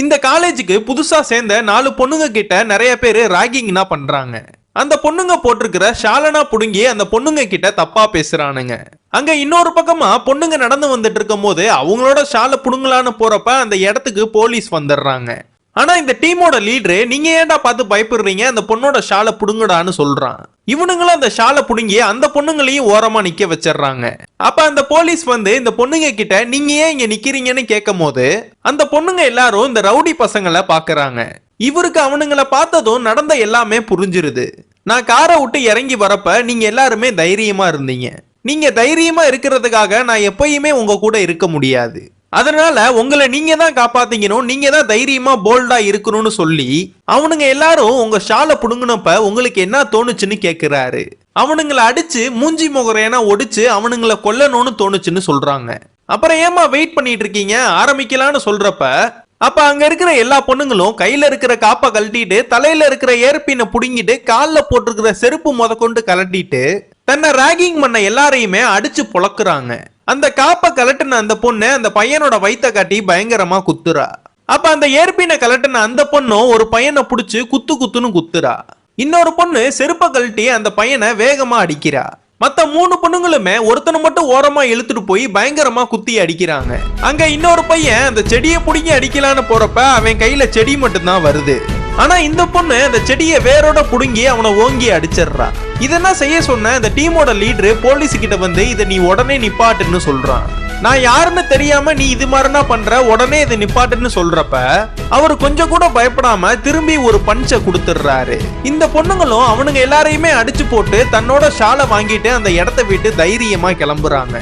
இந்த காலேஜுக்கு புதுசா சேர்ந்த நாலு பொண்ணுங்க கிட்ட நிறைய பேர் ராகிங்னா பண்றாங்க. அந்த பொண்ணுங்க போட்டிருக்கிற ஷாலனா புடுங்கி அந்த பொண்ணுங்க கிட்ட தப்பா பேசுறானுங்க. அங்க இன்னொரு பக்கமா பொண்ணுங்க நடந்து வந்துட்டு இருக்கும் போது அவங்களோட ஷாலை புடுங்கலான்னு போறப்ப அந்த இடத்துக்கு போலீஸ் வந்துடுறாங்க. ஆனா இந்த டீமோட லீடரு நீங்க ஏன்டா பார்த்து பயப்படுறீங்க? அந்த பொண்ணோட ஷாலை புடுங்கடான்னு சொல்றான். இவனுங்களும் அந்த ஷாலை புடுங்கி அந்த பொண்ணுங்களையும் ஓரமா நிக்க வச்சிடுறாங்க. அப்ப அந்த போலீஸ் வந்து இந்த பொண்ணுங்க கிட்ட நீங்க ஏன் இங்க நிக்கிறீங்கன்னு கேட்கும் போது அந்த பொண்ணுங்க எல்லாரும் இந்த ரவுடி பசங்களை பாக்குறாங்க. இவருக்கு அவனுங்களை பார்த்ததும் நடந்த எல்லாமே புரிஞ்சிருது. நான் காரை விட்டு இறங்கி வரப்ப நீங்க எல்லாருமே தைரியமா இருந்தீங்க. நீங்க தைரியமா இருக்கிறதுக்காக நான் எப்பயுமே உங்க கூட இருக்க முடியாது. அதனால உங்களை நீங்க தான் காப்பாத்திக்கணும் நீங்க தான் தைரியமா போல்டா இருக்கணும்னு சொல்லி அவனுங்க எல்லாரும் உங்க ஷாலை புடுங்கினப்ப உங்களுக்கு என்ன தோணுச்சுன்னு கேக்குறாரு. அவனுங்களை அடிச்சு மூஞ்சி முகரையனா ஒடிச்சு அவனுங்களை கொல்லணும்னு தோணுச்சுன்னு சொல்றாங்க. அப்புறம் ஏமா வெயிட் பண்ணிட்டு இருக்கீங்க? ஆரம்பிக்கலாம்னு சொல்றப்ப அப்ப அங்க இருக்கிற எல்லா பொண்ணுங்களும் கையில இருக்கிற காப்பை கழட்டிட்டு தலையில இருக்கிற ஏர்பினை புடுங்கிட்டு கால்ல போட்டிருக்கிற செருப்பு முத கொண்டு தன்னை ராகிங் பண்ண எல்லாரையுமே அடிச்சு புழக்குறாங்க. அந்த காப்பை கலட்டின அந்த பொண்ணு அந்த பையனோட வயித்த காட்டி பயங்கரமா குத்துறா. அப்ப அந்த ஏற்பினை கலட்டின அந்த பொண்ணும் ஒரு பையனை பிடிச்சி குத்து குத்துன்னு குத்துறா. இன்னொரு பொண்ணு செருப்பை கழட்டி அந்த பையனை வேகமா அடிக்கிறா. மத்த மூணு பொண்ணுங்களுமே ஒருத்தனை மட்டும் ஓரமா இழுத்துட்டு போய் பயங்கரமா குத்தி அடிக்கிறாங்க. அங்க இன்னொரு பையன் அந்த செடியை பிடிங்கி அடிக்கலான்னு போறப்ப அவன் கையில செடி மட்டும்தான் வருது. ஆனா இந்த பொண்ணு அந்த செடியை வேரோட புடுங்கி அவனை ஓங்கி அடிச்சிடுறா. இதெல்லாம் செய்ய சொன்ன? இந்த டீமோட லீடரு போலீஸ் கிட்ட வந்து இதை நீ உடனே நிப்பாட்டுன்னு சொல்றான். நான் யாருன்னு தெரியாம நீ இது மாதிரினா பண்ற உடனே இதை நிப்பாட்டுன்னு சொல்றப்ப அவர் கொஞ்சம் கூட பயப்படாம திரும்பி ஒரு பஞ்சை கொடுத்துடுறாரு. இந்த பொண்ணுங்களும் அவனுங்க எல்லாரையுமே அடிச்சு போட்டு தன்னோட ஷாலை வாங்கிட்டு அந்த இடத்த விட்டு தைரியமா கிளம்புறாங்க.